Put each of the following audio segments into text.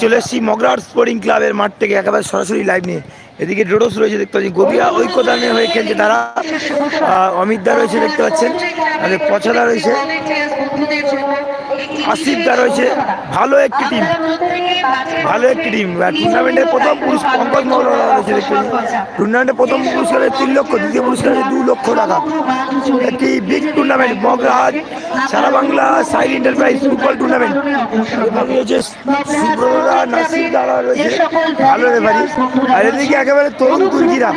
চলে এসেছি মগরার স্পোর্টিং ক্লাবের মাঠ থেকে একেবারে সরাসরি লাইভ নিয়ে। এদিকে ডোডোস রয়েছে দেখতে পাচ্ছি গদিয়া ঐক্যদানে হয়ে খেলছে তারা। আহ, অমিত দা রয়েছে দেখতে পাচ্ছেন পছাদা রয়েছে। আসিফ দা রয়েছে। ভালো একটি টিম ভালো একটি টিম টুর্নামেন্টের প্রথম পুরস্কার পঙ্কজ মহল রয়েছে দেখতে টুর্নামেন্টের প্রথম পুরস্কারে তিন লক্ষ, দ্বিতীয় পুরস্কারে দু লক্ষ টাকা। একটি বিগ টুর্নামেন্ট মগরাজ, সারা Bangla side enterprise football tournament রয়েছে নাসির, দাদা রয়েছে। ভালো রেফারি আর এদিকে একেবারে তরুণ তুর্কিরা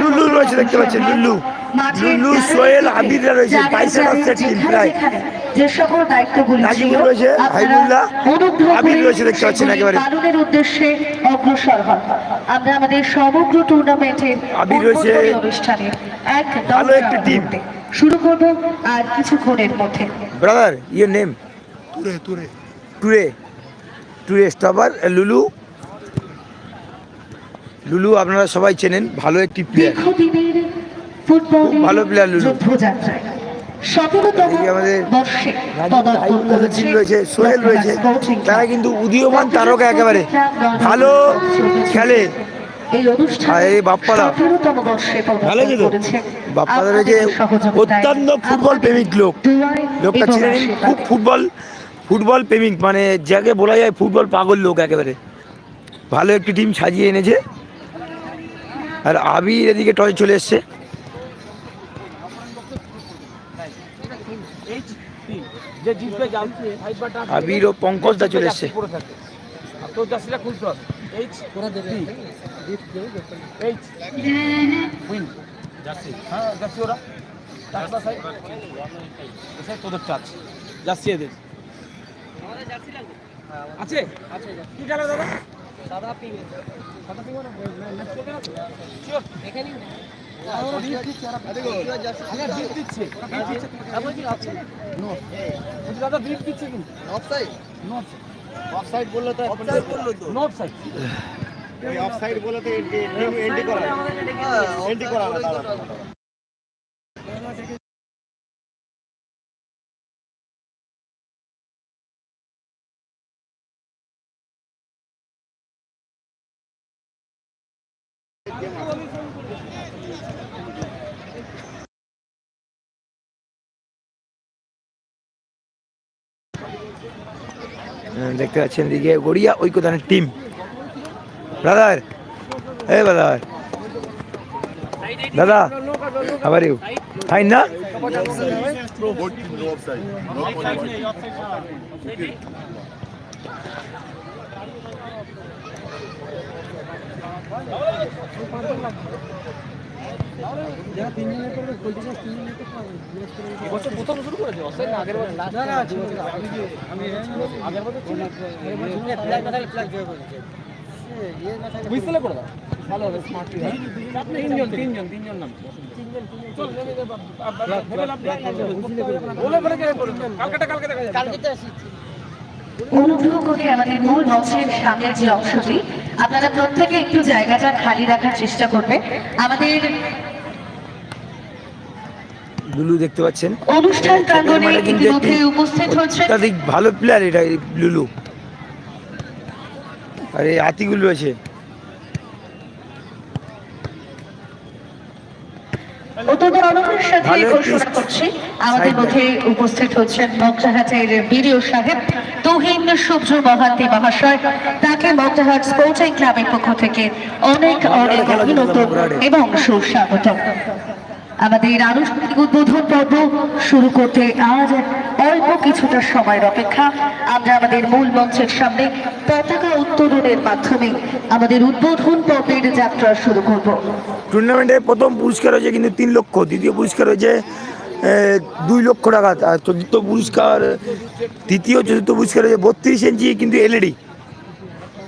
লুল্লু রয়েছে দেখতে পাচ্ছেন, লুল্লু। লুল্লু, সোহেল আবিদরা রয়েছে। বাইশে রাস্তার টিম প্রায়। যে সকল দায়িত্বগুলি রয়েছে, রয়েছে দেখতে পাচ্ছেন একেবারে। উদ্দেশ্যে অগ্রসর হন আমরা আমাদের সমগ্র রয়েছে। অনুষ্ঠানে এক ভালো একটি টিম। শুরু করব আর কিছুক্ষণের মধ্যে ব্রাদার ইয়োর নেম টুরে টুরে টুরে টুরে স্টপার লুলু লুলু আপনারা সবাই চেনেন ভালো একটি প্লেয়ার ফুটবল ভালো প্লেয়ার লুলু। রয়েছে সোহেল রয়েছে তারা কিন্তু উদীয়মান তারকা একেবারে। ভালো খেলে। অত্যন্ত ফুটবল প্রেমিক লোক। লোকটা ছিলেন খুব ফুটবল ফুটবল প্রেমিক মানে যাকে বলা যায় ফুটবল পাগল লোক একেবারে। ভালো একটি টিম সাজিয়ে এনেছে। আর আবির এদিকে টয় চলে এসছে। যে জিতবে আবির ও পঙ্কজ দা চলে এসছে। তোর জার্সিটা খুলতে হবে এইচ তোরা দেবে? এইচ উইন জার্সি। হ্যাঁ জার্সি ওরা। টাচটা সাইড এসে তোদের টাচ জার্সি এদের। আছে? আছে কি কালার দাদা? সাদা পিঙ্ক সাদা পিঙ্ক না শিওর অফসাইড বললে তো অফসাইড বলল তো নোট সাইড অফসাইড বলে তো এন্ট্রি করা এন্ট্রি করা না তারা। দেখতে পাচ্ছেন এদিকে গড়িয়া ঐক্যদানের টিম ব্রাদার এ ব্রাদার দাদা আবার ইউ ফাইন না? এবছর প্রথম শুরু করেছে অফসাইড আগের বছর না না আমি আগের বছর ফ্ল্যাগ না থাকলে ফ্ল্যাগ জয় করেছে। হুইসেলে করে দাও। ভালো হবে স্মার্ট তিনজন তিনজন। তিনজন নাম। চল বলে বলে কালকেটা কালকে দেখা যাবে কালকেটা অনুগ্রহ করে আমাদের মূল মঞ্চের সামনের যে অংশটি আপনারা প্রত্যেকে একটু জায়গাটা খালি রাখার চেষ্টা করবে আমাদের লুলু দেখতে পাচ্ছেন। অনুষ্ঠান প্রাঙ্গণে ইতিমধ্যে উপস্থিত হচ্ছে অত্যাধিক ভালো প্লেয়ার এটা লুলু। আর এই আতিগুলো রয়েছে। অত্যন্ত আনন্দের সাথে ঘোষণা করছি। আমাদের মধ্যে উপস্থিত হচ্ছেন মগজাহাটের বিডিও সাহেব তুহিন সূর্য মহান্তি মহাশয়। তাকে মগজাহাট স্পোর্টিং ক্লাবের পক্ষ থেকে অনেক অনেক অভিনন্দন এবং সুস্বাগত আমাদের আনুষ্ঠানিক উদ্বোধন পর্ব শুরু করতে আজ অল্প কিছুটা সময়ের অপেক্ষা। আমরা আমাদের মূল মঞ্চের সামনে পতাকা উত্তোলনের মাধ্যমে আমাদের উদ্বোধন পর্বের যাত্রা শুরু করব। টুর্নামেন্টের প্রথম পুরস্কার হয়েছে কিন্তু তিন লক্ষ, দ্বিতীয় পুরস্কার হয়েছে দুই লক্ষ টাকা। চতুর্থ পুরস্কার, তৃতীয়, চতুর্থ পুরস্কার হয়েছে বত্রিশ ইঞ্চি কিন্তু এলইডি।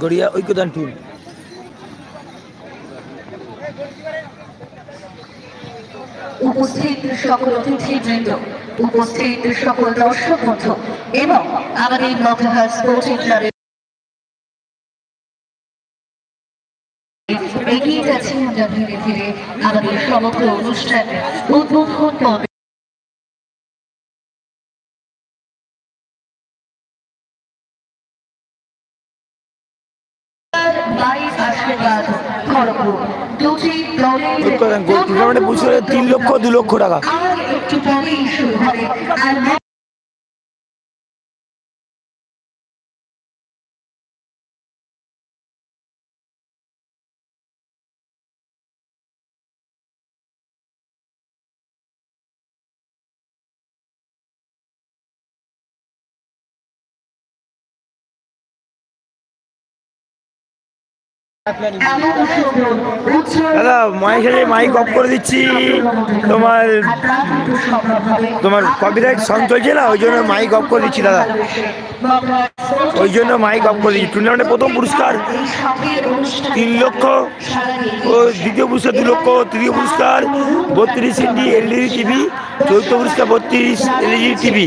গড়িয়া ঐক্যদান টিম উপস্থিত সকল অতিথিবৃন্দ উপস্থিত সকল দর্শক বন্ধু এবং আমাদের স্পোর্টিং ক্লাবের এগিয়ে যাচ্ছি আমরা ধীরে ধীরে আমাদের সমগ্র অনুষ্ঠান উদ্বোধন পর্বে টুর্নামেন্টে পুরস্কার তিন লক্ষ দু লক্ষ টাকা। দাদা মাইক মাইক অফ করে দিচ্ছি। তোমার তোমার কপিরাইট সং চলছে না? ওই জন্য মাইক অফ করে দিচ্ছি, দাদা। ওই জন্য মাইক অফ করে দিচ্ছি। টুর্নামেন্টে প্রথম পুরস্কার, তিন লক্ষ। ও দ্বিতীয় পুরস্কার, দু লক্ষ। তৃতীয় পুরস্কার, বত্রিশ ইঞ্চি এলইডি টিভি চতুর্থ পুরস্কার, বত্রিশ এলইডি টিভি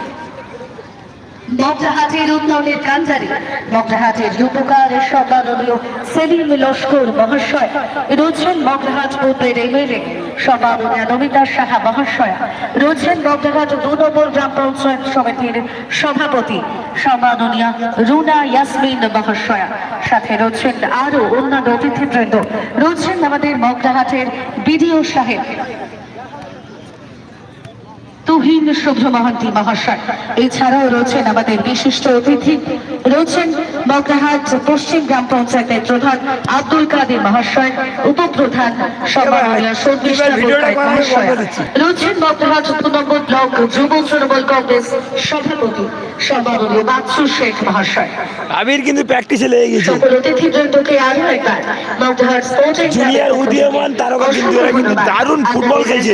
উন্নয়নের রূপকার সম্মাননীয় সেলিম লস্কর মহাশয় রয়েছেন পূর্বের এমএলএ সম্মাননীয় নমিতা সাহা মহাশয়া রয়েছেন দু নম্বর গ্রাম পঞ্চায়েত সমিতির সভাপতি সম্মাননীয় রুনা ইয়াসমিন মহাশয়া। সাথে রয়েছেন আরও অন্যান্য অতিথিবৃন্দ। রয়েছেন আমাদের মগরাহাটের বিডিও সাহেব। তুহিন শুভ্র মহান্তি মহাশয়। এছাড়াও রয়েছেন আমাদের বিশিষ্ট অতিথি রয়েছেন মগরাহাট পশ্চিম গ্রাম পঞ্চায়েতের প্রধান আব্দুল কাদের মহাশয় উপপ্রধান। রয়েছেন মগরাহাট দু নম্বর ব্লক যুব তৃণমূল কংগ্রেস সভাপতি সম্মাননীয় বাচ্চু শেখ মহাশয়। আবির কিন্তু প্র্যাকটিসে লেগে গেছে। সকল অতিথিবৃন্দকে আরও একবার মগরাহাট স্পোর্টিং জুনিয়র উদীয়মান তারকা কিন্তু এরা কিন্তু দারুণ ফুটবল খেলছে।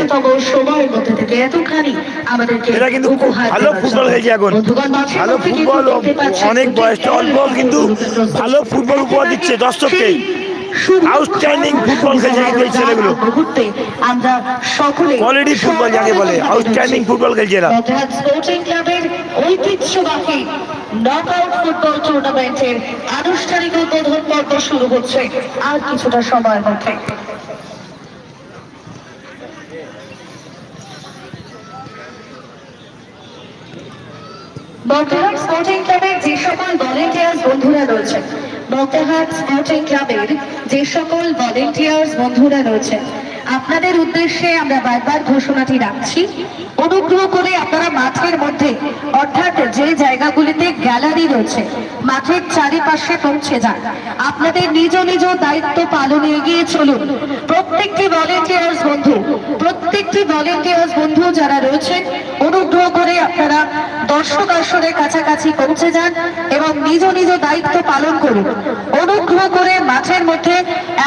সময়ের মধ্যে থেকে এতখানি আমাদেরকে এরা কিন্তু ভালো ফুটবল খেলছে এখন। ভালো ফুটবল কিন্তু দেখতে পাচ্ছেন অনেক বয়সটা অল্প কিন্তু ভালো ফুটবল উপহার দিচ্ছে দর্শককে। Outstanding ফুটবল খেলছে কিন্তু এই ছেলেগুলো। কোয়ালিটি ফুটবল যাকে বলে আউটস্ট্যান্ডিং ফুটবল খেলছে এরা। বজরাজ স্পোর্টিং ঐতিহ্যবাহী নকআউট ফুটবল টুর্নামেন্টের আনুষ্ঠানিক উদ্বোধন পর্ব শুরু হচ্ছে আর কিছুটা সময়ের মধ্যে। বর্তমান স্পোর্টিং ক্লাবের যে সকল ভলেন্টিয়ার্স বন্ধুরা রয়েছেন বর্তমান স্পোর্টিং ক্লাবের যে সকল ভলেন্টিয়ার্স বন্ধুরা রয়েছেন আপনাদের উদ্দেশ্যে আমরা বারবার ঘোষণাটি রাখছি। অনুগ্রহ করে আপনারা মাঠের মধ্যে, অর্থাৎ যে জায়গাগুলিতে গ্যালারি রয়েছে, মাঠের চারিপাশে পৌঁছে যান। আপনাদের নিজ নিজ দায়িত্ব পালনে এগিয়ে চলুন। প্রত্যেকটি ভলেন্টিয়ার্স বন্ধু, প্রত্যেকটি ভলেন্টিয়ার্স বন্ধু যারা রয়েছেন করে আপনারা দর্শক আসরের কাছাকাছি পৌঁছে যান এবং নিজ নিজ দায়িত্ব পালন করুন। অনুগ্রহ করে মাঠের মধ্যে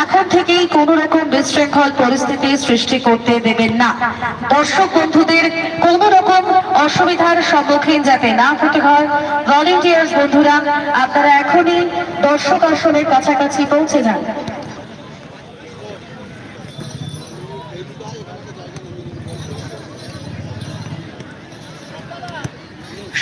এখন থেকেই কোনো রকম বিশৃঙ্খল পরিস্থিতি সৃষ্টি করতে দেবেন না। দর্শক বন্ধুদের কোনো রকম অসুবিধার সম্মুখীন যাতে না হতে হয় ভলেন্টিয়ার্স বন্ধুরা, আপনারা এখনই দর্শক আসনের কাছাকাছি পৌঁছে যান।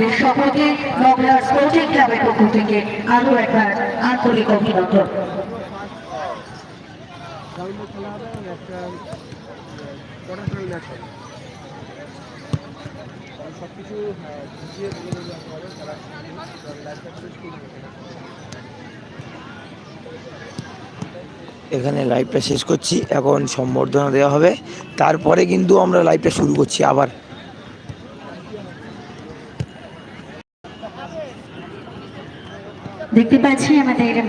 তাদের সকলকে মগরাহাট স্পোর্টিং ক্লাবের পক্ষ থেকে একবার আন্তরিক অভিনন্দন। লাইফটা শেষ এখানে লাইভটা শেষ করছি, এখন সম্বর্ধনা দেওয়া হবে। তারপরে কিন্তু আমরা লাইভটা শুরু করছি আবার। দেখতে পাচ্ছি আমাদের